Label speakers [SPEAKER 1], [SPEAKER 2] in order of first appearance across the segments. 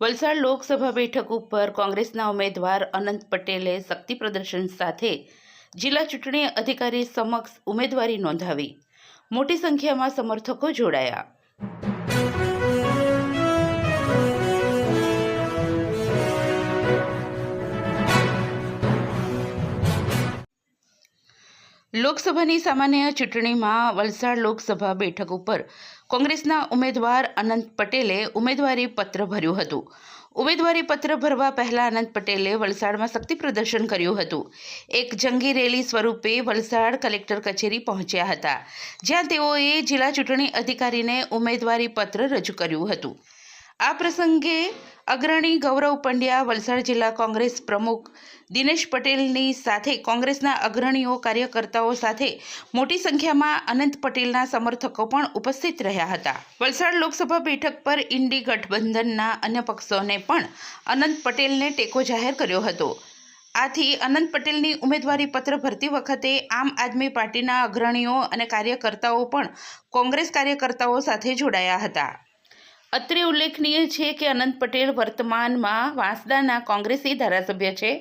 [SPEAKER 1] વલસાડ લોકસભા બેઠક ઉપર કોંગ્રેસના ઉમેદવાર અનંત પટેલે શક્તિ પ્રદર્શન સાથે જિલ્લા ચૂંટણી અધિકારી સમક્ષ ઉમેદવારી નોંધાવી. મોટી સંખ્યામાં સમર્થકો જોડાયા. લોકસભાની સામાન્ય ચૂંટણીમાં વલસાડ લોકસભા બેઠક ઉપર કોંગ્રેસના ઉમેદવાર અનંત પટેલે ઉમેદવારી પત્ર ભર્યું હતું. ઉમેદવારી પત્ર ભરવા પહેલા અનંત પટેલે વલસાડમાં શક્તિ પ્રદર્શન કર્યું હતું. એક જંગી રેલી સ્વરૂપે વલસાડ કલેક્ટર કચેરી પહોંચ્યા હતા, જ્યાં તેઓએ જિલ્લા ચૂંટણી અધિકારીને ઉમેદવારી પત્ર રજૂ કર્યું હતું. આ પ્રસંગે અગ્રણી ગૌરવ પંડ્યા, વલસાડ જિલ્લા કોંગ્રેસ પ્રમુખ દિનેશ પટેલની સાથે કોંગ્રેસના અગ્રણીઓ કાર્યકર્તાઓ સાથે મોટી સંખ્યામાં અનંત પટેલના સમર્થકો પણ ઉપસ્થિત રહ્યા હતા. વલસાડ લોકસભા બેઠક પર ઇન્ડી ગઠબંધનના અન્ય પક્ષોને પણ અનંત પટેલને ટેકો જાહેર કર્યો હતો. આથી અનંત પટેલની ઉમેદવારી પત્ર ભરતી વખતે આમ આદમી પાર્ટીના અગ્રણીઓ અને કાર્યકર્તાઓ પણ કોંગ્રેસ કાર્યકર્તાઓ સાથે જોડાયા હતા. અત્રે ઉલ્લેખનીય છે કે અનંત પટેલ વર્તમાનમાં વાંસદાના કોંગ્રેસી ધારાસભ્ય છે.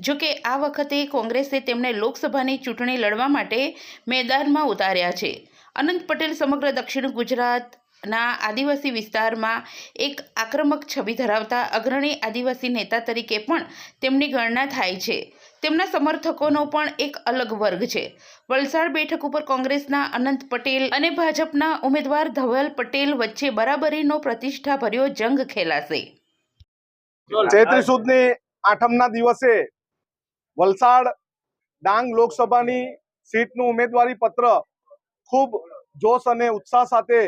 [SPEAKER 1] જો કે આ વખતે કોંગ્રેસે તેમને લોકસભાની ચૂંટણી લડવા માટે મેદાનમાં ઉતાર્યા છે. અનંત પટેલ સમગ્ર દક્ષિણ ગુજરાતના આદિવાસી વિસ્તારમાં એક આક્રમક છબી ધરાવતા અગ્રણી આદિવાસી નેતા તરીકે પણ તેમની ગણના થાય છે. તેમના સમર્થકોનો પણ એક અલગ વર્ગ છે. વલસાડ બેઠક ઉપર કોંગ્રેસના અનંત પટેલ અને ભાજપના ઉમેદવાર ધવલ પટેલ વચ્ચે બરાબરીનો પ્રતિષ્ઠાભર્યો જંગ ખેલાશે.
[SPEAKER 2] ચૈત્રી સુદની આઠમના દિવસે વલસાડ ડાંગ લોકસભાની સીટનું ઉમેદવારી પત્ર ખૂબ જોશ અને ઉત્સાહ સાથે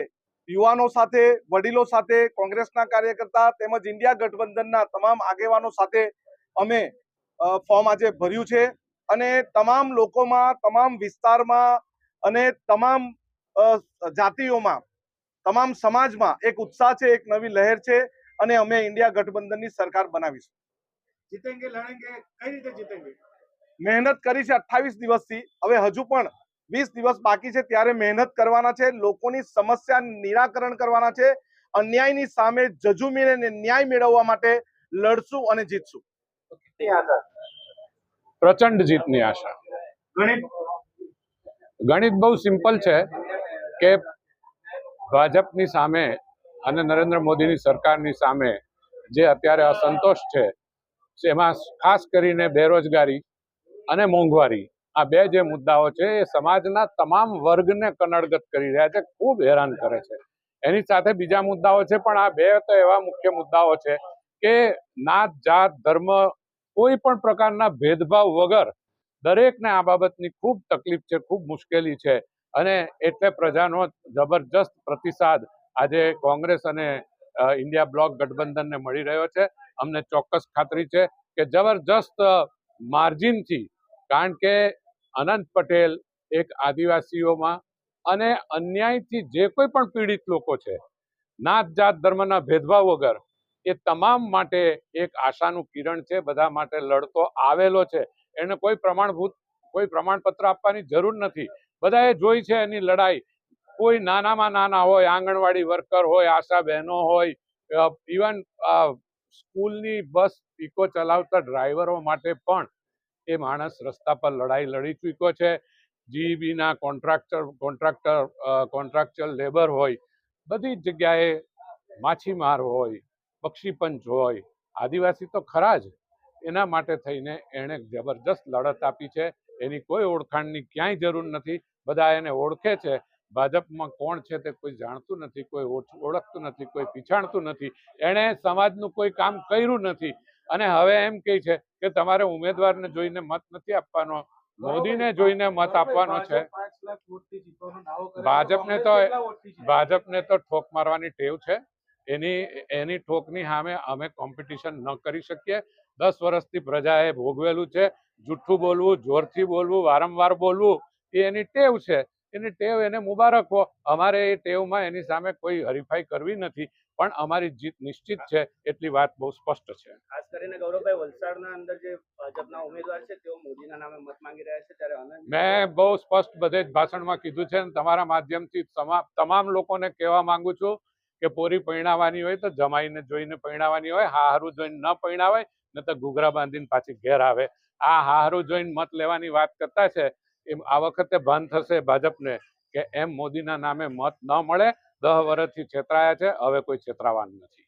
[SPEAKER 2] યુવાનો સાથે, વડીલો સાથે, કોંગ્રેસના કાર્યકર્તા તેમજ ઇન્ડિયા ગઠબંધનના તમામ આગેવાનો સાથે અમે ફોર્મ આજે ભર્યું છે અને તમામ લોકોમાં તમામ વિસ્તારમાં અને તમામ જાતિઓમાં તમામ સમાજમાં એક ઉત્સાહ છે એક નવી લહેર છે અને અમે ઇન્ડિયા ગઠબંધનની સરકાર બનાવીશું.
[SPEAKER 3] જીતેંગે લડેંગે કઈ રીતે જીતેંગે?
[SPEAKER 2] મહેનત કરી છે અઠ્ઠાવીસ દિવસથી. હવે હજુ પણ વીસ દિવસ બાકી છે ત્યારે મહેનત કરવાના છે લોકોની સમસ્યા નિરાકરણ કરવાના છે અન્યાયની સામે જજુમીને ન્યાય મેળવવા માટે લડશું અને જીતશું.
[SPEAKER 4] પ્રચંડ જીતની આશા.
[SPEAKER 3] ગણિત
[SPEAKER 4] બહુ સિમ્પલ છે કે ભાજપની સામે અને નરેન્દ્ર મોદીની સરકારની સામે જે અત્યારે અસંતોષ છે એમાં ખાસ કરીને બેરોજગારી અને મોંઘવારી આ બે જે મુદ્દાઓ છે એ સમાજના તમામ વર્ગને કનડગત કરી રહ્યા છે ખૂબ હેરાન કરે છે. એની સાથે બીજા મુદ્દાઓ છે પણ આ બે તો એવા મુખ્ય મુદ્દાઓ છે કે નાત જાત ધર્મ કોઈ પણ પ્રકારના ભેદભાવ વગર દરેકને આ બાબતની ખૂબ તકલીફ છે, ખૂબ મુશ્કેલી છે. અને એટલે પ્રજાનો જબરજસ્ત પ્રતિસાદ આજે કોંગ્રેસ અને ઇન્ડિયા બ્લોક ગઠબંધનને મળી રહ્યો છે. અમને ચોક્કસ ખાતરી છે કે જબરજસ્ત માર્જિનથી, કારણ કે અનંત પટેલ એક આદિવાસીઓમાં અને અન્યાયથી જે કોઈ પણ પીડિત લોકો છે, નાત જાત ધર્મના ભેદભાવ વગર એ તમામ માટે એક આશાનું કિરણ છે, બધા માટે લડતો આવેલો છે. એને કોઈ પ્રમાણભૂત, કોઈ પ્રમાણપત્ર આપવાની જરૂર નથી. બધાએ જોઈ છે એની લડાઈ. કોઈ નાનામાં નાના હોય, આંગણવાડી વર્કર હોય, આશા બહેનો હોય ઇવન સ્કૂલની બસ ઇકો ચલાવતા ડ્રાઈવરો માટે પણ એ માણસ રસ્તા પર લડાઈ લડી ચૂક્યો છે. જીઈબીના કોન્ટ્રાક્ટર કોન્ટ્રાક્ટર કોન્ટ્રાક્ચુઅલ લેબર હોય, બધી જગ્યાએ માછીમાર હોય પક્ષીપંચ હોય આદિવાસી તો ખરા જ. એના માટે થઈને એણે જબરજસ્ત લડત આપી છે. એની કોઈ ઓળખાણની ક્યાંય જરૂર નથી. બધા એને ઓળખે છે. ભાજપમાં કોણ છે તે કોઈ જાણતું નથી કોઈ ઓળખતું નથી કોઈ પીછાણતું નથી. એણે સમાજનું કોઈ કામ કર્યું નથી. અને હવે એમ કહે છે કે તમારે ઉમેદવારને જોઈને મત નથી આપવાનો. મોદીને જોઈને મત આપવાનો છે.
[SPEAKER 3] પાંચ.
[SPEAKER 4] ભાજપને તો ભાજપને તો ઠોક મારવાની ટેવ છે. એની એની ઠોકની સામે અમે કોમ્પિટિશન ન કરી શકીએ. દસ વર્ષથી પ્રજાએ ભોગવેલું છે. જુઠ્ઠું બોલવું જોરથી બોલવું વારંવાર બોલવું એ એની ટેવ છે. એની ટેવ એને મુબારક હો. અમારે એ ટેવમાં એની સામે કોઈ હરીફાઈ કરવી નથી. પણ અમારી જીત નિશ્ચિત છે એટલી વાત બહુ સ્પષ્ટ છે.
[SPEAKER 5] ખાસ કરીને ગૌરવભાઈ વલસાડના અંદર જે ભાજપના ઉમેદવાર છે તેઓ મોદીના નામે મત માંગી રહ્યા છે ત્યારે
[SPEAKER 4] મેં બહુ સ્પષ્ટ બધે જ ભાષણમાં કીધું છે અને તમારા માધ્યમથી તમા- તમામ લોકોને કહેવા માંગુ છું. કે પોરી પરિણાવવાની હોય તો જમાઈને જોઈને પરણાવવાની હોય હારું જોઈને ન પરણાવાય ન તો ઘૂઘરા બાંધીને પાછી ઘેર આવે. આ હારું જોઈને મત લેવાની વાત કરતા છે, એમ આ વખતે ભાન થશે ભાજપને કે એમ મોદીના નામે મત ન મળે, દહ વર્ષથી છેતરાયા છે, હવે કોઈ છેતરાવાનું નથી.